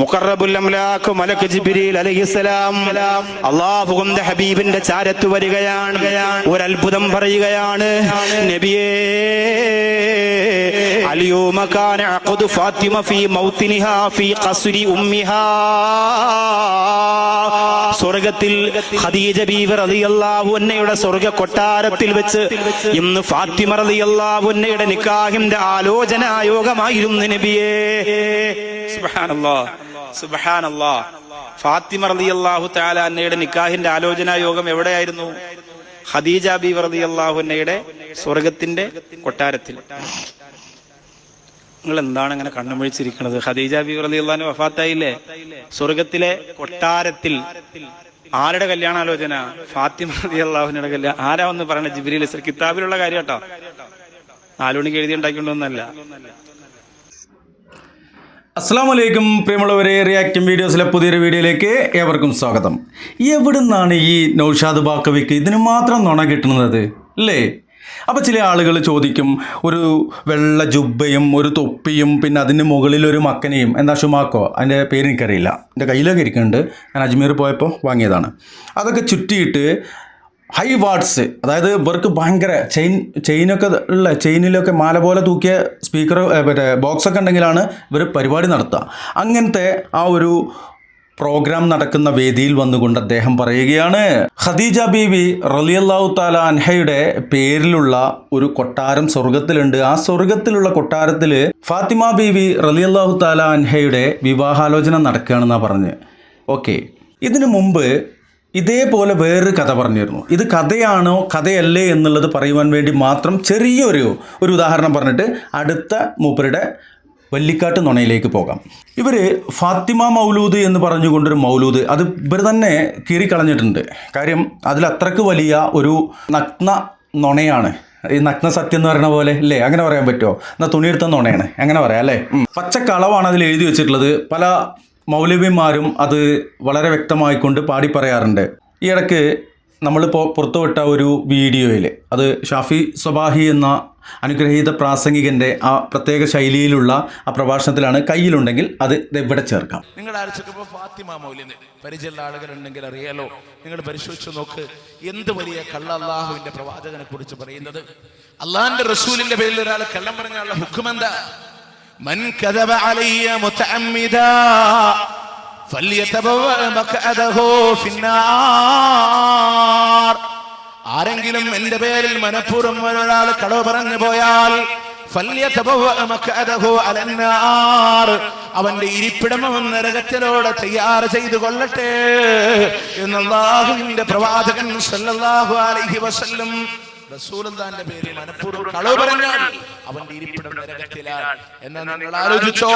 മുഖറബുൽ അംലാഖ് മലക്ക് ജിബ്രീൽ അലൈഹിസ്സലാം അള്ളാഹുവിന്റെ ഹബീബിന്റെ ചാരത്ത് വരികയാണ് ഒരു അത്ഭുതം പറയുകയാണ് നബിയേ اليوم كان عقد فاطمة في موطنها في قصر أمها സ്വർഗത്തിൽ ഖദീജ ബീവി റളിയല്ലാഹു അൻഹയുടെ സ്വർഗ കൊട്ടാരത്തിൽ വെച്ച് ഇന്ന് ഫാത്തിമ റളിയല്ലാഹു അൻഹയുടെ നിക്കാഹിന്റെ ആലോചനാ യോഗമായിരുന്നു നബിയേ സുബ്ഹാനല്ലാഹ് സുബ്ഹാനല്ലാഹ്. ഫാത്തിമ റളിയല്ലാഹു തആല അന്നയുടെ നിക്കാഹിന്റെ ആലോചനാ യോഗം എവിടെയായിരുന്നു? ഖദീജ ബി റളിയല്ലാഹു അള്ളാഹുന്നയുടെ സ്വർഗത്തിന്റെ കൊട്ടാരത്തിൽ. നിങ്ങൾ എന്താണ് അങ്ങനെ കണ്ണുമൊഴിച്ചിരിക്കുന്നത്? ഖദീജ ബി റളിയല്ലാഹു വഫാത്തായില്ലേ? സ്വർഗത്തിലെ കൊട്ടാരത്തിൽ. ആരുടെ കല്യാണാലോചന? ഫാത്തിമ റളിയല്ലാഹുവിന്റെ കല്യാണം ആരാ ഒന്ന് പറയണ? ഇസ്ര കിതാബിലുള്ള കാര്യം കേട്ടോ. നാലുമണിക്ക് എഴുതി ഉണ്ടാക്കിക്കൊണ്ടൊന്നല്ല. അസ്സാം വലൈക്കും പ്രിയമുള്ളവരെ റിയാക്റ്റിംഗ് വീഡിയോസിലെ പുതിയൊരു വീഡിയോയിലേക്ക് ഏവർക്കും സ്വാഗതം. എവിടുന്നാണ് ഈ നൗഷാദ് ബാക്കവിക്ക് ഇതിന് മാത്രം നുണ കിട്ടുന്നത്? അല്ലേ? അപ്പോൾ ചില ആളുകൾ ചോദിക്കും ഒരു വെള്ള ജുബയും ഒരു തൊപ്പിയും പിന്നെ അതിന് മുകളിൽ ഒരു മക്കനെയും. എന്താ ഷുമാക്കോ? അതിന്റെ പേര് എനിക്കറിയില്ല. എന്റെ കയ്യിലൊക്കെ ഇരിക്കുന്നുണ്ട്. ഞാൻ അജ്മീർ പോയപ്പോൾ വാങ്ങിയതാണ്. അതൊക്കെ ചുറ്റിയിട്ട് ഹൈ വാട്ട്സ് അതായത് ഇവർക്ക് ഭയങ്കര ചെയിൻ ചെയിനൊക്കെ ഉള്ള ചെയിനിലൊക്കെ മാല പോലെ തൂക്കിയ സ്പീക്കർ മറ്റേ ബോക്സൊക്കെ ഉണ്ടെങ്കിലാണ് ഇവർ പരിപാടി നടത്തുക. അങ്ങനത്തെ ആ ഒരു പ്രോഗ്രാം നടക്കുന്ന വേദിയിൽ വന്നുകൊണ്ട് അദ്ദേഹം പറയുകയാണ് ഖദീജ ബീവി റലിയല്ലാഹു താല അൻഹയുടെ പേരിലുള്ള ഒരു കൊട്ടാരം സ്വർഗത്തിലുണ്ട് ആ സ്വർഗത്തിലുള്ള കൊട്ടാരത്തിൽ ഫാത്തിമ ബീവി റലിയല്ലാഹു താല അൻഹയുടെ വിവാഹാലോചന നടക്കുകയാണെന്നാണ് പറഞ്ഞ്. ഓക്കെ ഇതിനു മുമ്പ് ഇതേപോലെ വേറൊരു കഥ പറഞ്ഞിരുന്നു. ഇത് കഥയാണോ കഥയല്ലേ എന്നുള്ളത് പറയുവാൻ വേണ്ടി മാത്രം ചെറിയൊരു ഒരു ഉദാഹരണം പറഞ്ഞിട്ട് അടുത്ത മൂപ്പരുടെ വല്ലിക്കാട്ട് നുണയിലേക്ക് പോകാം. ഇവർ ഫാത്തിമ മൗലൂദ് എന്ന് പറഞ്ഞുകൊണ്ടൊരു മൗലൂദ് അത് ഇവർ തന്നെ കീറിക്കളഞ്ഞിട്ടുണ്ട്. കാര്യം അതിൽ അത്രയ്ക്ക് വലിയ ഒരു നഗ്ന നുണയാണ്. ഈ നഗ്ന സത്യം എന്ന് പറയുന്ന പോലെ അല്ലേ? അങ്ങനെ പറയാൻ പറ്റുമോ? എന്നാൽ തുണിയെടുത്ത നുണയാണ്. അങ്ങനെ പറയാം അല്ലേ. പച്ചക്കളവാണ് അതിൽ എഴുതി വെച്ചിട്ടുള്ളത്. പല മൗലവിമാരും അത് വളരെ വ്യക്തമായിക്കൊണ്ട് പാടി പറയാറുണ്ട് ഈ ഇടയ്ക്ക് നമ്മളിപ്പോൾ പുറത്തുവിട്ട ഒരു വീഡിയോയിൽ അത് ഷാഫി സ്വബാഹി എന്ന അനുഗ്രഹീത പ്രാസംഗികന്റെ ആ പ്രത്യേക ശൈലിയിലുള്ള ആ പ്രഭാഷണത്തിലാണ് കയ്യിലുണ്ടെങ്കിൽ അത് ഇവിടെ ചേർക്കാം. നിങ്ങൾ ആലോചിക്കുമ്പോൾ ഫാത്തിമ മൗലിന് പരിചയമുള്ള ആളുകളുണ്ടെങ്കിൽ അറിയാലോ. നിങ്ങൾ പരിശോധിച്ച് നോക്ക് എന്ത് വലിയ കള്ള അള്ളാഹുവിന്റെ പ്രവാചകനെ കുറിച്ച് പറയുന്നത്? അള്ളാഹിന്റെ റസൂലിന്റെ പേരിൽ ഒരാൾ കള്ളം പറഞ്ഞാലുള്ള ഹുക്കുമെന്താ? മൻ കദബ അലയ്യ മുതഅമ്മിദാ مقعده في ഫിന്നാർ ആരെങ്കിലും എന്റെ പേരിൽ മനഃപൂർവം ഒരാൾ കളവ് പറഞ്ഞു പോയാൽ അവന്റെ ഇരിപ്പിടം അവൻ നരകത്തിലൂടെ തയ്യാർ ചെയ്തു കൊള്ളട്ടെ. എന്ന് അല്ലാഹുവിന്റെ പ്രവാചകൻ സല്ലല്ലാഹു അലൈഹി വസല്ലം റസൂലുള്ളാന്റെ പേരിൽ മനഃപൂർവം കളവ് പറഞ്ഞാൽ അവന്റെ ഇരിപ്പിടം നരകത്തിലാണ് എന്ന് നിങ്ങൾ ആലോചിച്ചോ?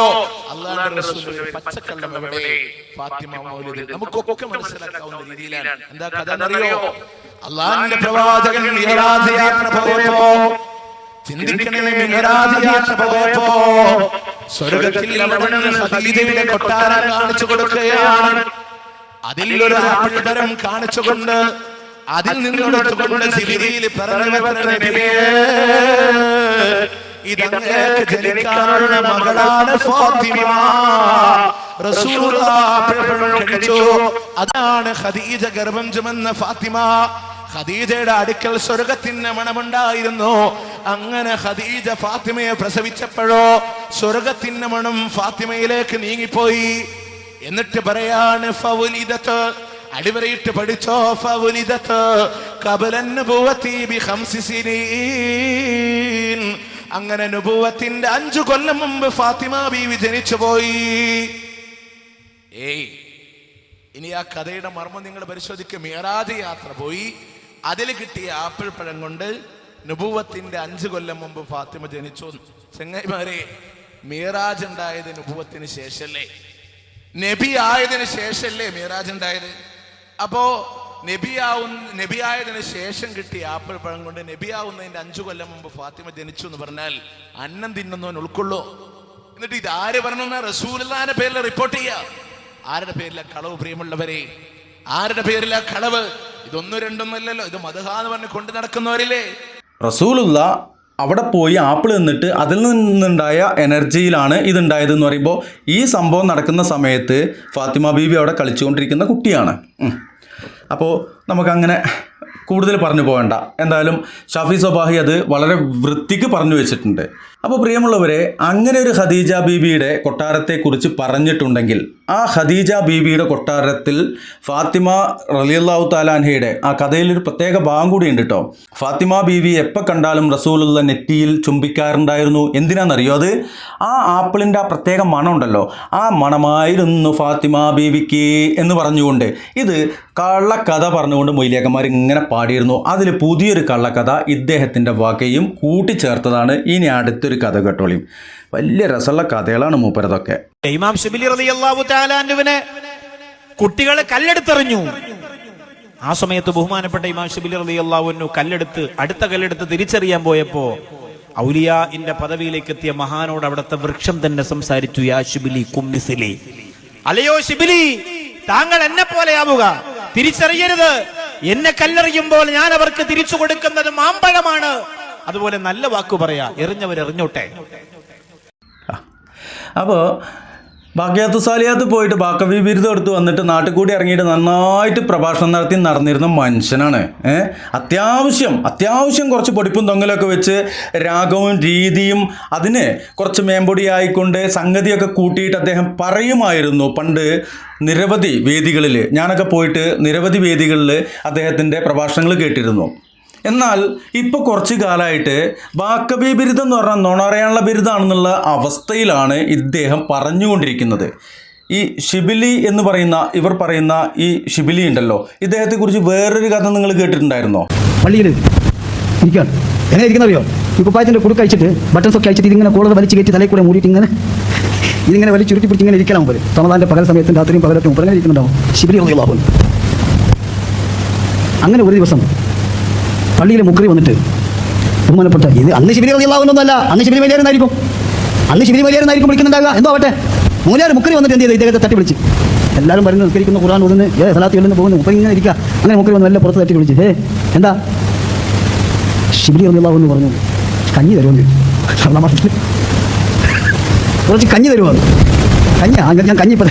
അള്ളാഹുന്റെ റസൂൽ പച്ചക്കള്ളം എവിടെ ഫാത്തിമ മൗലിദ് നമുക്കൊക്കെ മനസ്സിലാക്കാവുന്ന രീതിയിലാണ്. എന്താ കഥ എന്നറിയോ? അള്ളാഹിന്റെ പ്രവാചകൻ മിഹ്റാജ് യാത്ര പോയപ്പോ ചിന്തിക്കണേ മിഹ്റാജ് യാത്ര പോയപ്പോ സ്വർഗത്തിൽ അവിടുന്ന് ഖദീജയുടെ കൊട്ടാരം കാണിച്ചു കൊടുക്കുകയാണ്. അതിൽ ഒരു ആപ്പിൾ കാണിച്ചുകൊണ്ട് അതിൽ നിന്നെടുത്തുകൊണ്ട് ഇതങ്ങേക്ക് ജനിക്കാനുള്ള മകളാണ് ഫാത്തിമ. അതാണ് ഖദീജ ഗർഭം ചുമന്ന ഫാത്തിമ. ഖദീജയുടെ അടുക്കൽ സ്വർഗത്തിന്റെ മണമുണ്ടായിരുന്നു. അങ്ങനെ ഖദീജ ഫാത്തിമയെ പ്രസവിച്ചപ്പോഴോ സ്വർഗത്തിന്റെ മണം ഫാത്തിമയിലേക്ക് നീങ്ങിപ്പോയി. എന്നിട്ട് പറയാണ് ഫൗലിദത്ത് അടിവരയിട്ട് പഠിച്ചോ ബി ഖംസി സിനീൻ. അങ്ങനെ നുബുവത്തിന്റെ അഞ്ചു കൊല്ലം മുമ്പ് ഫാത്തിമ ബീവി ജനിച്ചു പോയി. ഏയ് ഇനി ആ കഥയുടെ മർമ്മം നിങ്ങൾ പരിശോധിക്കും. മിയറാജ് യാത്ര പോയി. അതിൽ കിട്ടിയ ആപ്പിൾ പഴം കൊണ്ട് നുപൂവത്തിന്റെ അഞ്ചു കൊല്ലം മുമ്പ് ഫാത്തിമ ജനിച്ചു. ചെങ്ങൈമാരെ മീറാജ് ഉണ്ടായത് നുപൂവത്തിന് ശേഷല്ലേ? നബി ആയതിനു ശേഷല്ലേ മീറാജ് ഉണ്ടായത്? അപ്പോ നബിയാവുന്ന നബിയായതിനു ശേഷം കിട്ടിയ ആപ്പിൾ പഴം കൊണ്ട് നബിയാവുന്നതിന്റെ അഞ്ചു കൊല്ലം മുമ്പ് ഫാത്തിമ ജനിച്ചു എന്ന് പറഞ്ഞാൽ അന്നം തിന്നുന്നവൻ ഉൾക്കൊള്ളോ. എന്നിട്ട് ഇത് ആര് പറഞ്ഞ റസൂലിന്റെ പേരിൽ റിപ്പോർട്ട് ചെയ്യുക ആരുടെ പേരില കളവ് പ്രിയമുള്ളവരെ? ആരുടെ പേരില കളവ്? ഇതൊന്നും രണ്ടൊന്നും അല്ലല്ലോ. ഇത് മതഹാന്ന് പറഞ്ഞ് കൊണ്ടു നടക്കുന്നവരില്ലേ? റസൂലുള്ള അവിടെ പോയി ആപ്പിൾ നിന്നിട്ട് അതിൽ നിന്നുണ്ടായ എനർജിയിലാണ് ഇതുണ്ടായത് എന്ന് പറയുമ്പോൾ ഈ സംഭവം നടക്കുന്ന സമയത്ത് ഫാത്തിമ ബീബി അവിടെ കളിച്ചുകൊണ്ടിരിക്കുന്ന കുട്ടിയാണ്. അപ്പോൾ നമുക്കങ്ങനെ കൂടുതൽ പറഞ്ഞു പോകണ്ട. എന്തായാലും ഷാഫി സബാഹി അത് വളരെ വൃത്തിക്ക് പറഞ്ഞു വെച്ചിട്ടുണ്ട്. അപ്പോൾ പ്രിയമുള്ളവരെ അങ്ങനെ ഒരു ഖദീജ ബീബിയുടെ കൊട്ടാരത്തെക്കുറിച്ച് പറഞ്ഞിട്ടുണ്ടെങ്കിൽ ആ ഖദീജ ബീബിയുടെ കൊട്ടാരത്തിൽ ഫാത്തിമ റലിയല്ലാഹു താലാൻഹയുടെ ആ കഥയിൽ ഒരു പ്രത്യേക ഭാഗം കൂടി ഉണ്ട് കേട്ടോ ഫാത്തിമ ബീവി എപ്പോൾ കണ്ടാലും റസൂലുള്ള നെറ്റിയിൽ ചുംബിക്കാറുണ്ടായിരുന്നു. എന്തിനാണെന്നറിയോ അത്? ആ ആപ്പിളിന്റെ ആ പ്രത്യേക മണം ഉണ്ടല്ലോ. ആ മണമായിരുന്നു ഫാത്തിമ ബീവിക്ക് എന്ന് പറഞ്ഞുകൊണ്ട്. ഇത് കള്ളക്കഥ പറഞ്ഞുകൊണ്ട് മൊയ്ലിയാക്കന്മാർ ഇങ്ങനെ പാടിയിരുന്നു. അതിൽ പുതിയൊരു കള്ളക്കഥ ഇദ്ദേഹത്തിന്റെ വകയും കൂട്ടിച്ചേർത്തതാണ്. ഇനി അടുത്തൊരു കഥ കേട്ടോളിയും വലിയ രസമുള്ള കഥകളാണ് മൂപ്പരതൊക്കെ. ഇമാം ഷിബിലി കുട്ടികളെ കല്ലെടുത്തെറിഞ്ഞു. ആ സമയത്ത് ബഹുമാനപ്പെട്ട ഇമാം ഷിബിലി റളിയല്ലാഹുവിനു കല്ലെടുത്ത് അടുത്ത കല്ലെടുത്ത് തിരിച്ചറിയാൻ പോയപ്പോ ഔലിയ ഇന്റെ പദവിയിലേക്ക് എത്തിയ മഹാനോട് അവിടുത്തെ വൃക്ഷം തന്നെ സംസാരിച്ചു യാ ഷിബിലി കുമ്മിസിലി അലയോ ഷിബിലി താങ്കൾ എന്നെ പോലെയാവുക. തിരിച്ചറിയരുത്. എന്നെ കല്ലെറിയുമ്പോൾ ഞാൻ അവർക്ക് തിരിച്ചു കൊടുക്കുന്നത് മാമ്പഴമാണ്. അതുപോലെ നല്ല വാക്ക് പറയാ. എറിഞ്ഞവർ എറിഞ്ഞോട്ടെ. അപ്പോൾ ബാക്കിയാത്ത് സാലിയാത്ത് പോയിട്ട് ബാക്കവി ബിരുദം എടുത്ത് വന്നിട്ട് നാട്ടിൽ കൂടി ഇറങ്ങിയിട്ട് നന്നായിട്ട് പ്രഭാഷണം നടത്തി നടന്നിരുന്ന മനുഷ്യനാണ്. ഏഹ് അത്യാവശ്യം അത്യാവശ്യം കുറച്ച് പൊടിപ്പും തൊങ്ങലൊക്കെ വെച്ച് രാഗവും രീതിയും അതിന് കുറച്ച് മേമ്പൊടിയായിക്കൊണ്ട് സംഗതിയൊക്കെ കൂട്ടിയിട്ട് അദ്ദേഹം പറയുമായിരുന്നു പണ്ട് നിരവധി വേദികളിൽ ഞാനൊക്കെ പോയിട്ട് നിരവധി വേദികളിൽ അദ്ദേഹത്തിന്റെ പ്രഭാഷണങ്ങൾ കേട്ടിരുന്നു. എന്നാൽ ഇപ്പോൾ കുറച്ച് കാലമായിട്ട് വാക്കബി ബിരുദം എന്ന് പറഞ്ഞാൽ നുണറിയാനുള്ള ബിരുദമാണെന്നുള്ള അവസ്ഥയിലാണ് ഇദ്ദേഹം പറഞ്ഞുകൊണ്ടിരിക്കുന്നത്. ഈ ഷിബിലി എന്ന് പറയുന്ന ഇവർ പറയുന്ന ഈ ഷിബിലി ഉണ്ടല്ലോ ഇദ്ദേഹത്തെ ഇദ്ദേഹത്തെക്കുറിച്ച് വേറൊരു കഥ നിങ്ങൾ കേട്ടിട്ടുണ്ടായിരുന്നോ? പള്ളിയിൽ ഇരിക്കുകയാണ് എങ്ങനെ കുടുക്ക് അയച്ചിട്ട് ബട്ടൺസ് ഒക്കെ അയച്ചിട്ട് ഇങ്ങനെ കൂടുതൽ വലിച്ചു കയറ്റി തലയിൽ കൂടെ മൂടിയിട്ട് ഇങ്ങനെ ഇതിങ്ങനെ വലിച്ചു ചുരുട്ടി പിടിച്ച് ഇങ്ങനെ ഇരിക്കണം പോലെ റമദാന്റെ പകൽ സമയത്തും രാത്രിയും പകലൊക്കെ മുമ്പ് അങ്ങനെ ഇരിക്കുന്നുണ്ടാവും. ഉള്ളതാവും അങ്ങനെ ഒരു ദിവസം പള്ളിയിലെ മുക്കറി വന്നിട്ട് ബഹുമാനപ്പെട്ട ഇത് അന്ന് ശിബിരി ഉള്ളതാവുന്നൊന്നല്ല അന്ന് ശിബിരി വലിയായിരുന്നായിരിക്കും അന്ന് ശിബിരി വലിയായിരുന്നായിരിക്കും വിളിക്കുന്നുണ്ടാകുക എന്തോ ആവട്ടെ. മൂലാർ മുക്കറി വന്നിട്ട് എന്ത് ചെയ്തു? ഇദ്ദേഹത്തെ തട്ടി വിളിച്ച് എല്ലാവരും പറഞ്ഞ് നിസ്കരിക്കുന്ന ഖുർആൻ ഓതുന്നു ഏ സലാത്തി എഴുതുന്നു പോകുന്നു. മുപ്പത് ഇങ്ങനെ ഇരിക്കുക. അങ്ങനെ മുക്കറി വന്ന് എല്ലാം പുറത്ത് തട്ടി വിളിച്ച് ഏ എന്താ? ശിബിരി റളിയല്ലാഹു എന്ന് പറഞ്ഞു കഞ്ഞി തരുമെന്ന്. റമദാൻ മാസത്തിൽ കുറച്ച് കഞ്ഞി തരുമോ? കഞ്ഞി ഞാൻ കഞ്ഞി ഇപ്പം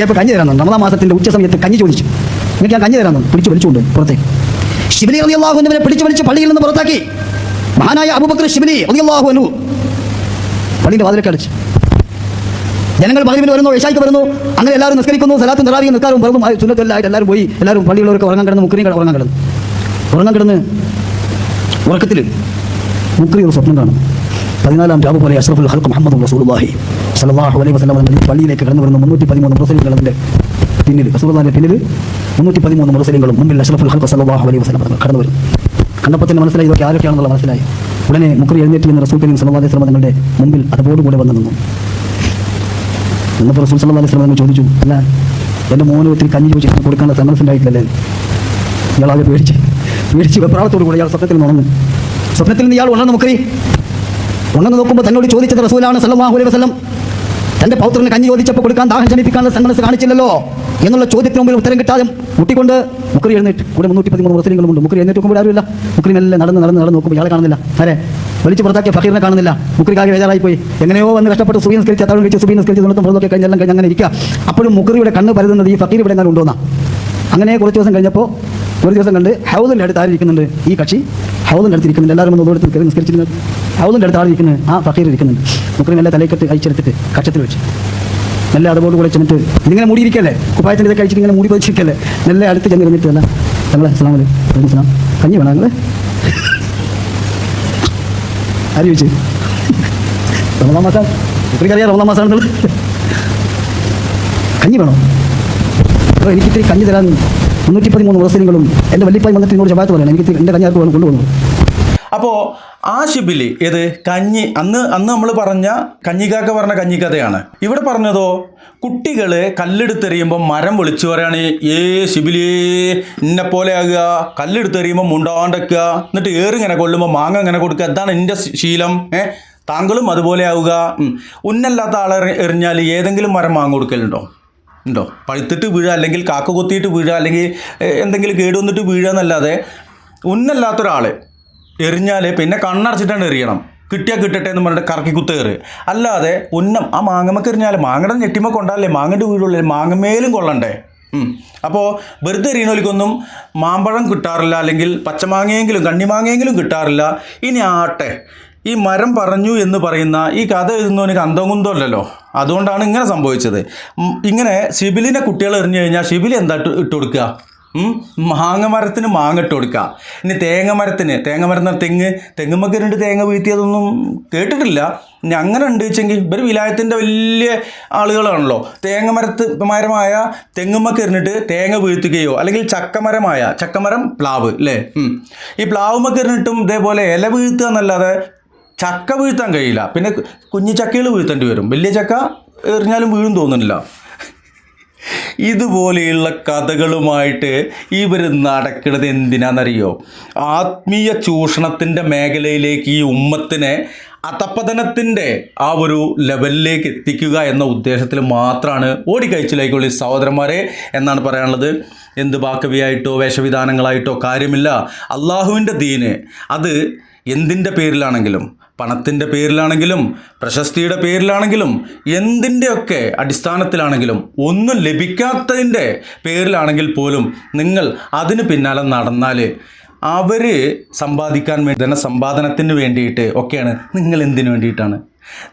ഞാൻ കഞ്ഞി തരാൻ നമ്മളാ മാസത്തിന്റെ ഉച്ച സമയത്ത് കഞ്ഞി ചോദിച്ചു. നിങ്ങൾക്ക് ഞാൻ കഞ്ഞി തരാൻ തന്നു പിടിച്ച് വലിച്ചുകൊണ്ട് പുറത്തേക്ക്. ഷിബിലി റളിയല്ലാഹു പിടിച്ചു പിടിച്ച് പള്ളിയിൽ നിന്ന് പുറത്താക്കി. മഹാനായ അബുബക്ര ഷിബിനി അലി അള്ളാഹുനു പള്ളിയുടെ വാതിലൊക്കെ അടച്ചു. ജനങ്ങൾ മകരവിന് വരുന്നു ഇഷായ്ക്ക് വരുന്നു. അങ്ങനെ എല്ലാവരും നിസ്കരിക്കുന്നു സലാത്തും തറാവിയും നിസ്കാരവും വെറും സുന്നത്തെല്ലായിട്ട് എല്ലാവരും പോയി. എല്ലാവരും പള്ളിയുള്ളവർക്ക് ഉറങ്ങാൻ കിടന്ന് മുക്കറിയും കിടന്ന് ഉറങ്ങാൻ കിടന്നു. ഉറങ്ങാൻ കിടന്ന് ഉറക്കത്തിൽ മുക്കറി ഒരു സ്വപ്നം കാണും. പതിനാലാം രാവ് പോലെ അഷ്റഫുൽ ഹൽക്ക് മുഹമ്മദ് റസൂലുള്ളാഹി സല്ലല്ലാഹു അലൈഹി വസല്ലം പള്ളിയിലേക്ക് കടന്നു വരുന്ന. മുന്നൂറ്റി പതിമൂന്ന് മുസ്ലിങ്ങൾ പിന്നിൽ. റസൂലുള്ളാഹിന്റെ പിന്നിൽ മുന്നൂറ്റി പതിമൂന്ന് മുസ്ലിങ്ങളും മുമ്പിൽ അഷ്റഫുൽ ഹൽക്ക് സല്ലല്ലാഹു അലൈഹി വസല്ലം പറഞ്ഞു കടന്നു വരും കണ്ടപ്പോൾ തന്നെ മനസ്സിലായി ഇതൊക്കെ ആരൊക്കെയാണെന്നുള്ള മനസ്സിലായി. ഉടനെ മുക്കറി എഴുന്നേറ്റ് നിന്ന് റസൂൽ കരീം സലഹ് അലൈഹി തങ്ങളുടെ മുമ്പിൽ അതോടുകൂടെ വന്നു നിന്നു. എന്നപ്പോൾ റസൂൽ സലഹ് അലൈഹി ചോദിച്ചു അല്ല എന്റെ മോനെ ഒത്തിരി കഞ്ഞി ചോദിച്ചിട്ട് കൊടുക്കാനുള്ള സമരസുണ്ടായിട്ടില്ലല്ലേ ഇയാളാകെ പേടിച്ച് പേടിച്ച് വെപ്രാളത്തോടു കൂടി ഇയാൾ സ്വപ്നത്തിൽ നിന്ന് സ്വപ്നത്തിൽ നിന്ന് ഇയാൾ ഉണർന്നു മുക്കറി ഉണർന്നു നോക്കുമ്പോൾ തന്നോട് ചോദിച്ചത് റസൂലാണ് സല്ലല്ലാഹു അലൈഹി വസല്ലം. തന്റെ പൗത്രന് കഞ്ഞി ചോദിച്ചപ്പോൾ കൊടുക്കാൻ ദാഹം ജനിപ്പിക്കാനുള്ള സംഘടന കാണിച്ചില്ലല്ലോ എന്നുള്ള ചോദ്യത്തിന് മുമ്പിൽ ഉത്തരം കിട്ടാതെ മുട്ടിക്കൊണ്ട് മുക്കറി എഴുന്നേറ്റ്. കൂടെ മുന്നൂറ്റി പതിമൂന്ന് മുസ്ലിങ്ങളുമുണ്ട് മുക്കറി എഴുന്നേറ്റ് നോക്കുമ്പോൾ ആരുമില്ല? മുക്കറി മെല്ലെ നടന്ന് നടന്ന് നടന്ന് നോക്കുമ്പോൾ ഇയാളെ കാണുന്നില്ല. ആരെ? വലിച്ചു പുറത്താക്കിയ ഫക്കീറിനെ കാണുന്നില്ല. മുക്കറിക്കാകെ വേദാറായി പോയി. എങ്ങനെയോ വന്ന് കഷ്ടപ്പെട്ട് സുബീൻ സ്കരിച്ച് അത്താഴം കഴിച്ച് സുബീൻ സ്കരിച്ച് നടത്തും പുറത്തൊക്കെ കഴിഞ്ഞെല്ലാം കഴിഞ്ഞ് അങ്ങനെ ഇരിക്കുക. അപ്പോഴും മുക്കറിയുടെ കണ്ണ് പരതുന്നത് ഈ ഫക്കീർ ഇവിടെ എങ്ങാനും ഉണ്ടോന്നാ? അങ്ങനെ കുറച്ച് ദിവസം കഴിഞ്ഞപ്പോൾ ഒരു ദിവസം കണ്ട് ഹൗദിന്റെ അടുത്ത് ആരും ഇരിക്കുന്നുണ്ട്? ഈ കക്ഷി ഹൗദിന്റെ അടുത്തിരിക്കുന്നുണ്ട് എല്ലാവരും ഒന്ന് കയറി നിസ്കരിച്ചിരുന്നത്. ഹൗദിന്റെ അടുത്ത് ആൾ ആ ഫക്കീർ ഇരിക്കുന്നുണ്ട്. മുക്കറി നല്ല തലയ്ക്കത്ത് അയച്ചെടുത്തിട്ട് കക്ഷത്തിൽ വെച്ച്. നല്ല അതുപോലെ കൂടെ ചെന്നിട്ട് ഇതിങ്ങനെ മൂടിയിരിക്കല്ലേ? കുപ്പായത്തിന്റെ ഇതൊക്കെ അയച്ചിട്ട് ഇങ്ങനെ മൂടി പതിച്ചിരിക്കല്ലേ? നല്ല അടുത്ത് ചെന്ന് ഇരുന്നിട്ട് അല്ല ഞങ്ങളെ അസ്ലാം അലൈക്കും. അസ്ലാം കഞ്ഞി വേണം ഞങ്ങൾ ആര് ചോദിച്ചു? റമദാൻ മാസം? ഇത്രയ്ക്കറിയാം റമദാൻ മാസമാണെന്നുള്ളത് കഞ്ഞി വേണോ? അപ്പോൾ എനിക്കിത്തിരി കഞ്ഞി തരാൻ മുന്നൂറ്റി പതിമൂന്ന് മുസ്ലിങ്ങളും എന്റെ വല്യപ്പായി വന്നിട്ട് എന്നോട് ചപ്പാത്ത് പറയണം. എനിക്ക് എന്റെ കഞ്ഞി ആർക്ക് കൊണ്ടുപോകുന്നു അപ്പോൾ ആ ഷിബിലി ഏത്? കഞ്ഞി. അന്ന് അന്ന് നമ്മൾ പറഞ്ഞ കഞ്ഞിക്കാക്ക പറഞ്ഞ കഞ്ഞിക്കഥയാണ്. ഇവിടെ പറഞ്ഞതോ? കുട്ടികൾ കല്ലെടുത്തെറിയുമ്പോൾ മരം വിളിച്ചു പറയാണ് ഏ ഷിബിലി എന്നെ പോലെ ആകുക. കല്ലെടുത്തെറിയുമ്പോൾ മുണ്ടാണ്ടക്കുക എന്നിട്ട് ഏറിങ്ങനെ കൊള്ളുമ്പോൾ മാങ്ങ ഇങ്ങനെ കൊടുക്കുക അതാണ് എന്റെ ശീലം. ഏ താങ്കളും അതുപോലെ ആവുക. ഉന്നല്ലാത്ത ആളെ എറിഞ്ഞാൽ ഏതെങ്കിലും മരം മാങ്ങ കൊടുക്കലുണ്ടോ ഉണ്ടോ? പഴുത്തിട്ട് വീഴുക അല്ലെങ്കിൽ കാക്ക കൊത്തിയിട്ട് വീഴുക അല്ലെങ്കിൽ എന്തെങ്കിലും കേടുവന്നിട്ട് വീഴുക എന്നല്ലാതെ ഉന്നല്ലാത്തൊരാൾ എറിഞ്ഞാൽ പിന്നെ കണ്ണടച്ചിട്ടാണ് എറിയണം. കിട്ടിയാൽ കിട്ടട്ടെ എന്ന് പറഞ്ഞിട്ട് കറക്കി കുത്തേറ് അല്ലാതെ ഉന്നം ആ മാങ്ങമ്മക്ക് എറിഞ്ഞാൽ മാങ്ങയുടെ ഞെട്ടിമ ഉണ്ടാവില്ലേ മാങ്ങന്റെ വീടുള്ളിൽ മാങ്ങമേലും കൊള്ളണ്ടേ? അപ്പോൾ വെറുതെ എറിയണോലിക്കൊന്നും മാമ്പഴം കിട്ടാറില്ല അല്ലെങ്കിൽ പച്ചമാങ്ങയെങ്കിലും കണ്ണിമാങ്ങയെങ്കിലും കിട്ടാറില്ല. ഇനി ആട്ടെ ഈ മരം പറഞ്ഞു എന്ന് പറയുന്ന ഈ കഥ എഴുതുന്നവന് അന്തം കുന്തം അല്ലല്ലോ അതുകൊണ്ടാണ് ഇങ്ങനെ സംഭവിച്ചത്. ഇങ്ങനെ ശിബിലിനെ കുട്ടികൾ എറിഞ്ഞു കഴിഞ്ഞാൽ ശിബിലി എന്താ ഇട്ട് കൊടുക്കുക? മാങ്ങ മരത്തിന് മാങ്ങട്ട് കൊടുക്കുക ഇനി തേങ്ങ മരത്തിന് തേങ്ങ മരം എന്ന് പറഞ്ഞാൽ തെങ്ങ് തെങ്ങുമ്മക്ക് രണ്ട് തേങ്ങ വീഴ്ത്തിയതൊന്നും കേട്ടിട്ടില്ല. ഇനി അങ്ങനെ ഉണ്ട് വെച്ചെങ്കിൽ ഇവർ വിലായത്തിന്റെ വലിയ ആളുകളാണല്ലോ. തേങ്ങ മരത്ത് മരമായ തെങ്ങുമ്മക്ക് എറിഞ്ഞിട്ട് തേങ്ങ വീഴ്ത്തുകയോ അല്ലെങ്കിൽ ചക്കമരമായ ചക്കമരം പ്ലാവ് അല്ലേ. ഈ പ്ലാവുമ്മക്ക് എറിഞ്ഞിട്ടും ഇതേപോലെ ഇല വീഴ്ത്തുക എന്നല്ലാതെ ചക്ക വീഴ്ത്താൻ കഴിയില്ല. പിന്നെ കുഞ്ഞു ചക്കകൾ വീഴ്ത്തേണ്ടി വരും. വലിയ ചക്ക എറിഞ്ഞാലും വീഴും തോന്നുന്നില്ല. ഇതുപോലെയുള്ള കഥകളുമായിട്ട് ഇവർ നടക്കുന്നത് എന്തിനാണെന്നറിയോ ആത്മീയ ചൂഷണത്തിന്റെ മേഖലയിലേക്ക് ഈ ഉമ്മത്തിനെ അധപ്പതനത്തിന്റെ ആ ഒരു ലെവലിലേക്ക് എത്തിക്കുക എന്ന ഉദ്ദേശത്തിൽ മാത്രമാണ് ഓടിക്കഴിച്ചിലേക്കുള്ള ഈ സഹോദരന്മാരെ എന്നാണ് പറയാനുള്ളത്. എന്ത് ബാക്കവിയായിട്ടോ വേഷവിധാനങ്ങളായിട്ടോ കാര്യമില്ല. അള്ളാഹുവിന്റെ ദീന് അത് എന്തിന്റെ പേരിലാണെങ്കിലും പണത്തിന്റെ പേരിലാണെങ്കിലും പ്രശസ്തിയുടെ പേരിലാണെങ്കിലും എന്തിന്റെയൊക്കെ അടിസ്ഥാനത്തിലാണെങ്കിലും ഒന്നും ലഭിക്കാത്തതിന്റെ പേരിലാണെങ്കിൽ പോലും നിങ്ങൾ അതിന് പിന്നാലെ നടന്നാൽ അവർ സമ്പാദിക്കാൻ വേണ്ടി ധനസമ്പാദനത്തിന് വേണ്ടിയിട്ട് ഒക്കെയാണ്. നിങ്ങൾ എന്തിനു വേണ്ടിയിട്ടാണ്?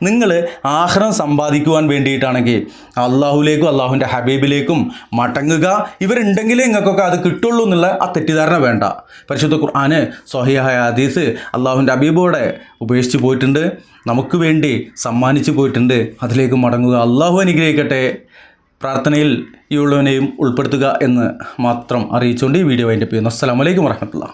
നിങ്ങൾ ആഹ്റം സമ്പാദിക്കുവാൻ വേണ്ടിയിട്ടാണെങ്കിൽ അള്ളാഹുലേക്കും അള്ളാഹുവിന്റെ ഹബീബിലേക്കും മടങ്ങുക. ഇവരുണ്ടെങ്കിലേ നിങ്ങൾക്കൊക്കെ അത് കിട്ടുള്ളൂ എന്നുള്ള ആ തെറ്റിദ്ധാരണ വേണ്ട. പരിശുദ്ധ ഖുർആന് സൊഹിയായ ഹദീസ് അള്ളാഹുവിന്റെ ഹബീബോടെ ഉപേക്ഷിച്ച് പോയിട്ടുണ്ട്. നമുക്ക് വേണ്ടി സമ്മാനിച്ചു പോയിട്ടുണ്ട്. അതിലേക്ക് മടങ്ങുക. അള്ളാഹു അനുഗ്രഹിക്കട്ടെ. പ്രാർത്ഥനയിൽ ഈ ഉള്ളവനെയും ഉൾപ്പെടുത്തുക എന്ന് മാത്രം അറിയിച്ചുകൊണ്ട് ഈ വീഡിയോ അതിന്റെ പേര് അസ്സലാമലൈക്കും വറഹമത്തുള്ള